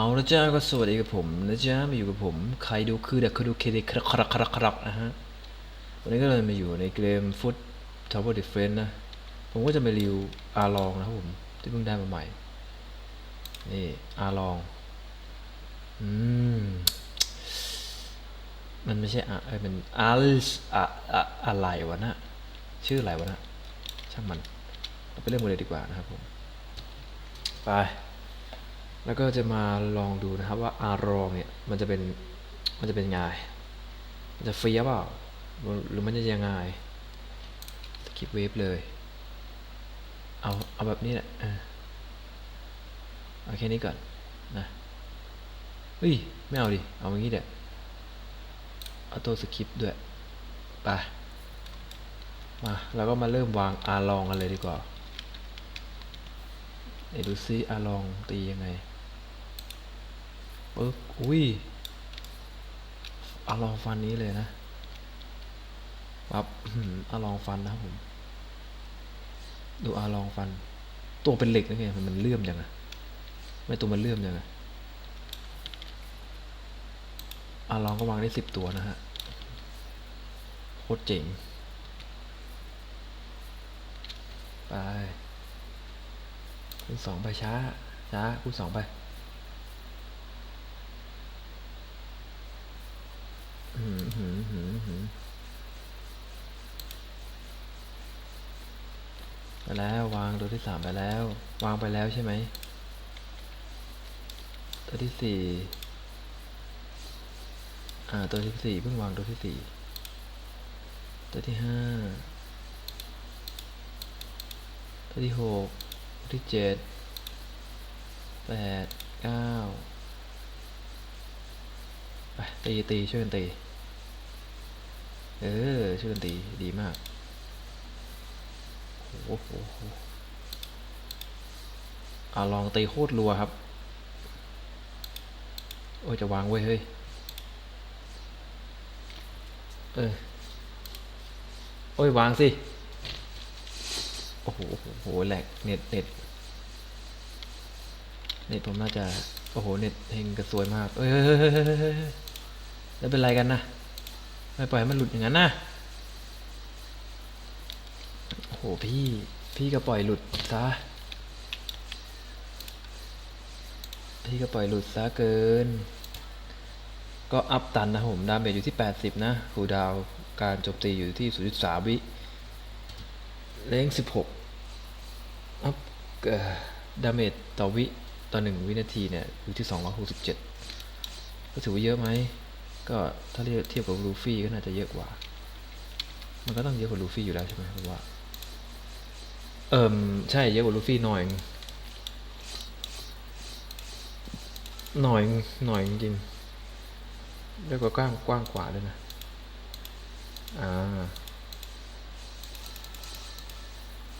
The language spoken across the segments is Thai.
เอาละจ้าก็สวัสดีกับผมนะจ้ามาอยู่กับผมใครดูคือเด็กดูเคเดครักครักครักครักนะฮะวันนี้ก็เลยมาอยู่ในเกมฟุตทาวเวอร์ดิเฟนนะ ผมก็จะมารีวิวอาลองนะครับผม ที่เพิ่งได้มาใหม่ นี่อาลอง อืม มันไม่ใช่อะเอ้ยมันอาลอะอะอะไรวะนะ ชื่ออะไรวะนะ ช่างมัน เราไปเริ่มกันเลยดีกว่านะครับผม ไป แล้วก็จะมาลองดูนะครับว่าอารองเนี่ยมันจะเป็นมันจะเป็นไงมันจะเฟียเปล่าหรือมันจะยังไงสกิปเวฟเลยเอาเอาแบบนี้แหละเอเอาแค่นี้ก่อนนะเฮ้ยไม่เอาดิ เอาอย่างนี้เดี๋ยวเอาตัวสคริปต์ด้วยไปมาเราก็มาเริ่มวางอาลองกันเลยดีกว่าไหนดูซิอาลองตียังไง ปึ๊บอุ้ยอาลองฟันนี้เลยนะปั๊บอื้อาลองฟันนะครับผม ดูอาลองฟัน ตัวเป็นเหล็กนะไงมันมันเลื่อมจังอะไม่ตัวมันเลื่อมจังอะอาลองก็วางได้สิบตัวนะฮะ โคตรเจ๋ง ไปคูณสองไปช้า ช้าคูณสองไปหืมหืมหืมหืมไป แล้ววางตัวที่สามไปแล้ว วางไปแล้วใช่ไหมตัวที่สี่อ่าตัวที่สี่เพิ่งวางตัวที่สี่ตัวที่ห้าตัวที่หกตัวที่เจ็ดแปดเก้าไปตีตีช่วยกันตี เออช่วยกันตีดีมาก โอ้โหอ่าลองตีโคตรรัวครับ โอ้ยจะวางไว้เฮ้ย เออ โอ้ยวางสิ โอ้โหโอ้โหแหลกเน็ตเน็ตเน็ตผมน่าจะ โอ้โห เน็ตเฮงกระสวยมาก เอ้ยเฮ้ยเฮ้ยเฮ้ยเฮ้ยเฮ้ยเฮ้ยแล้วเป็นไรกันนะ ไม่ปล่อยให้มันหลุดอย่างนั้นนะ โอ้โหพี่พี่ก็ปล่อยหลุดซะ พี่ก็ปล่อยหลุดซะเกิน ก็อัพตันนะผมดาเมจอยู่ที่ 80 นะคูดาวการโจมตีอยู่ที่ 0.3 วิเล้งสิบหกอัพดาเมจต่อวิต่อหนึ่งวินาทีเนี่ย อยู่ที่สองร้อยหกสิบเจ็ดก็ถือว่าเยอะไหม ก็ถ้าเทียบกับลูฟี่ก็น่าจะเยอะกว่า มันก็ต้องเยอะกว่าลูฟี่อยู่แล้วใช่ไหมผมว่า เอิมใช่เยอะกว่าลูฟี่หน่อยหน่อยหน่อยจริงๆแล้วก็กว้างกว้างกว่าด้วยนะ อ่า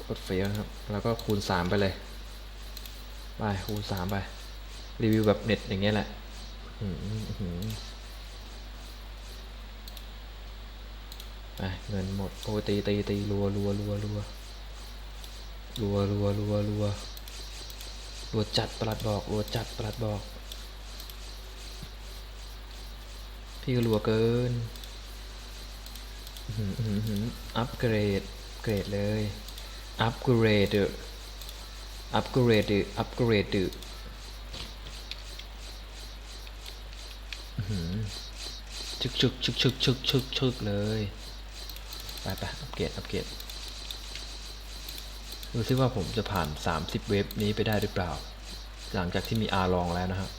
กดเฟียครับ แล้วก็คูณสามไปเลย ไป คูณสามไป รีวิวแบบเน็ตอย่างเงี้ยแหละไปเงินหมด โอ้ตีตีตีรัวรัวรัวรัว รัวรัวรัวรัวรัวจัดประหลัดบอกรัวจัดประหลัดบอก พี่ก็รัวเกินอัปเกรดเกรดเลยอัปเกรดอัปเกรดอัปเกรดชึกชึกชึกชึกชึกชึกชึกเลย ไปไปอัปเกรดอัปเกรด ดูซิว่าผมจะผ่าน 30 เว็บนี้ไปได้หรือเปล่า หลังจากที่มีอาลองแล้วนะครับ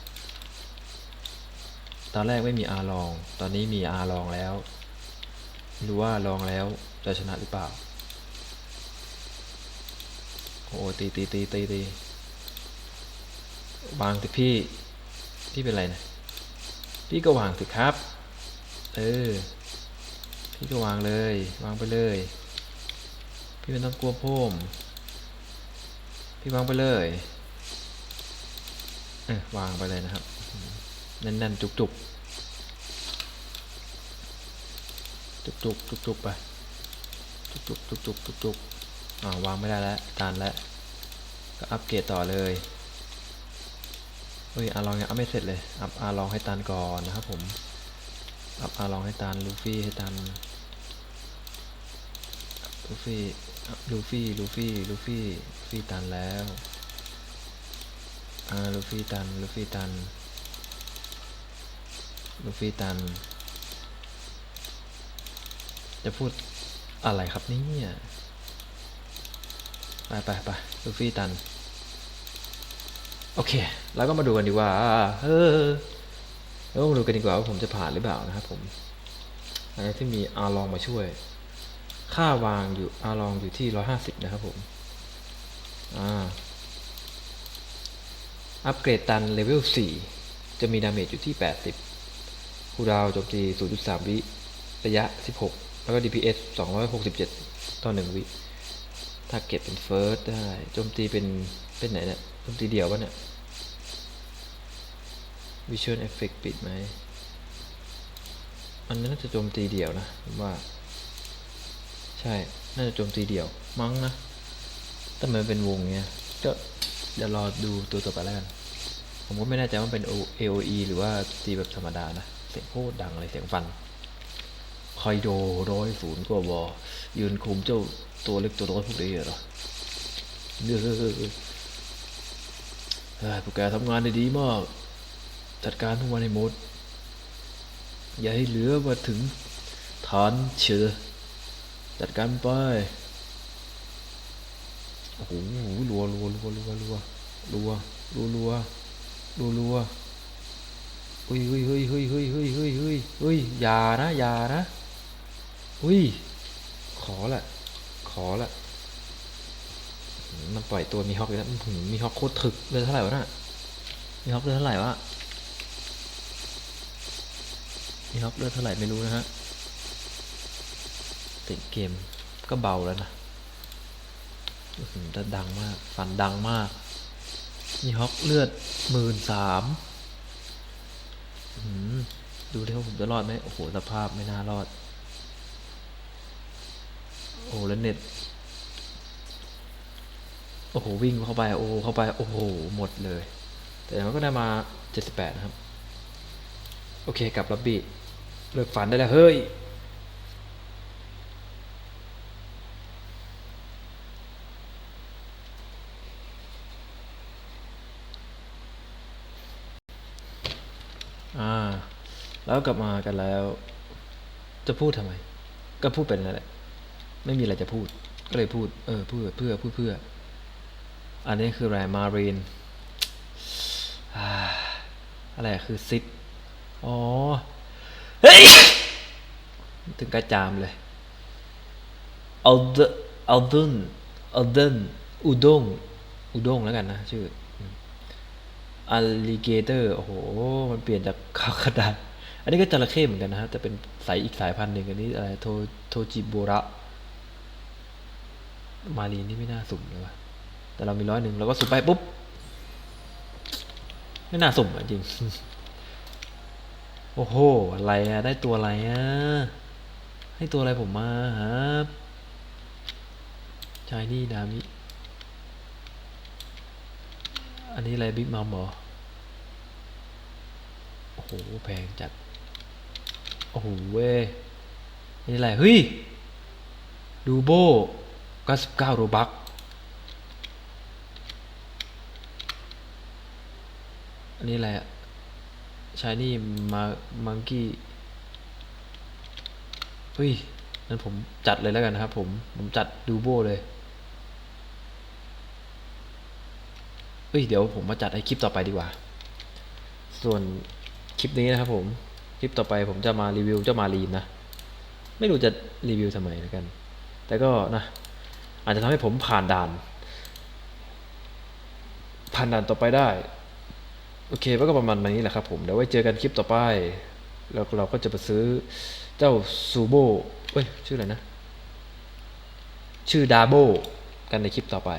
ตอนแรกไม่มีอาลอง ตอนนี้มีอาลองแล้วดูว่าลองแล้วจะชนะหรือเปล่า โอ้ตีตีตีตีตีวางสิพี่ พี่เป็นไรนะ พี่ก็วางสิครับ เออ พี่ก็วางเลย วางไปเลย พี่ไม่ต้องกลัวพ่ม พี่วางไปเลยเออวางไปเลยนะครับแน่นๆ จุกๆจุกๆจุกๆไปจุกๆจุกๆจุกๆอ่าวางไม่ได้แล้วตันแล้วก็อัปเกรดต่อเลยเฮ้ยอาลองยังอัพไม่เสร็จเลยอัพอาลองให้ตันก่อนนะครับผมอัพอาลองให้ตันลูฟี่ให้ตันลูฟี่ ลูฟี่ ลูฟี่ ลูฟี่ ลูฟี่ตันแล้ว อ่า ลูฟี่ตัน ลูฟี่ตัน ลูฟี่ตัน จะพูดอะไรครับเนี่ย ไปไปไปลูฟี่ตัน โอเค แล้วก็มาดูกันดีกว่า เออแล้วมาดูกันดีกว่าว่าผมจะผ่านหรือเปล่านะครับผมอันนี้ที่มีอาลองมาช่วย ค่าวางอยู่อาลองอยู่ที่ร้อยห้าสิบนะครับผมอ่าอัปเกรดตันเลเวลสี่จะมีดาเมจอยู่ที่80คูดาวโจมตี0.3วิระยะ16แล้วก็ DPS 267ต่อ1วิถ้าเก็บเป็นเฟิร์สได้โจมตีเป็นเป็นไหนเนี่ยโจมตีเดี่ยววะเนี่ย Visual Effect ปิดไหมอันนั้นน่าจะโจมตีเดี่ยวนะผมว่า ใช่ น่าจะโจมตีเดี่ยว มั้งนะแต่มันเป็นวงเนี้ย ก็เดี๋ยวรอดูตัวต่อไปแล้วกัน ผมก็ไม่แน่ใจว่าเป็น AOE หรือว่าตีแบบธรรมดานะ เสียงโคตรดังเลยเสียงฟันคอยโดร้อยศูนย์กว่าวอยืนคุมเจ้าตัวเล็กตัวน้อยพวกนี้เหรอเนื้อเฮ้ยพวกแกทำงานได้ดีมาก จัดการทุกวันให้หมด อย่าให้เหลือมาถึงฐานเชือ จัดการไป โอ้โหรัวรัวรัวรัวรัวรัวรัวรัวรัวรัวเฮ้ยเฮ้ยเฮ้ยเฮ้ยเฮ้ยเฮ้ยเฮ้ยเฮ้ยเฮ้ยอย่านะอย่านะเฮ้ย ขอละ ขอละหืมมันปล่อยตัวมีฮอกอีกแล้วหมีฮอกโคตรถึกเลือดเท่าไหร่วะน่ะมีฮอกเลือดเท่าไหร่วะมีฮอกเลือดเท่าไหร่ไม่รู้นะฮะ ติเกมก็เบาแล้วนะอื้อหือแต่ดังมาก ฟันดังมาก มีฮอกเลือดหมื่นสามดูดิว่าผมจะรอดไหมโอ้โห สภาพไม่น่ารอด โอ้แล้วเน็ต โอ้โห วิ่งเข้าไปโอ้เข้าไปโอ้โห หมดเลย แต่อย่างน้อยก็ได้มาเจ็ดสิบแปดนะครับ โอเค กลับล็อบบี้ เลิกฝันได้แล้ว เฮ้ย แล้วกลับมากันแล้ว จะพูดทำไม ก็พูดเป็นนั่นแหละ ไม่มีอะไรจะพูด ก็เลยพูด เออเพื่อเพื่อเพื่อเพื่อ อันนี้คืออะไรมารีนอะไรคือซิดอ๋อ เฮ้ย ถึงกระจามเลยอัลเดอัลดุนอัลเดนอุด้งอุด้งแล้วกันนะ ชื่ออ l ลิเกเตอร์ โอ้โห มันเปลี่ยนจากคาวกระดาษ อันนี้ก็จระเข้เหมือนกันนะฮะแต่เป็นสายอีกสายพันธุ์หนึ่งอันนี้อะไรโทโทจิโบระ มารีนี่ไม่น่าสุ่มเลยวะแต่เรามีร้อยหนึ่งเราก็สุ่มไปปุ๊บ ไม่น่าสุ่มจริง โอ้โห อะไรอะได้ตัวอะไรอะให้ตัวอะไรผมมาครับชายนี่ดามิ อันนี้อะไรบิ๊กมัมเหรอโอ้โห แพงจัด โอ้โหเว้ยนี่อะไรเฮ้ยดูโบ99โรบักอันนี้อะไรอะชายนี่มามังกี้เฮ้ยนั้นผมจัดเลยแล้วกันนะครับผมผมจัดดูโบเลยเฮ้ยเดี๋ยวผมมาจัดให้คลิปต่อไปดีกว่า ส่วนคลิปนี้นะครับผม ลิปต่อไปผมจะมารีวิวเจ้ามารีนนะ ไม่รู้จะรีวิวทำไมแล้วกัน แต่ก็นะ อาจจะทำให้ผมผ่านด่าน ผ่านด่านต่อไปได้ โอเคก็ประมาณนี้แหละครับผม เดี๋ยวไว้เจอกันคลิปต่อไป แล้วเราก็จะไปซื้อเจ้าซูโบเอ้ย ชื่ออะไรนะ ชื่อดาโบกันในคลิปต่อไป